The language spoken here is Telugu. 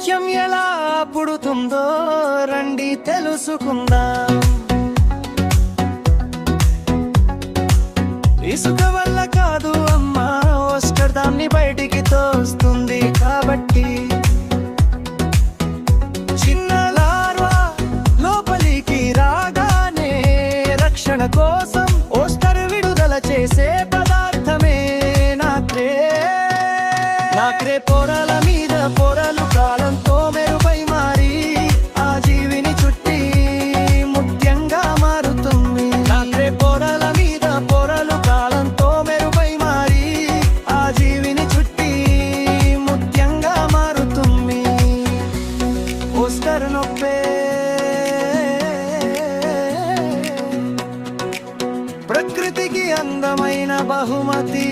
సత్యం ఎలా పుడుతుందో రండి తెలుసుకుందాం. ఇసుక వల్ల కాదు అమ్మా ఓస్టర్ దాన్ని బయటికి తోస్తుంది కాబట్టి. చిన్న లార్వా లోపలికి రాగానే రక్షణ కోసం ఓస్టర్ విడుదల చేసే పదార్థమే నాక్రే. నాక్రే పొరల నొప్పే ప్రకృతికి అందమైన బహుమతి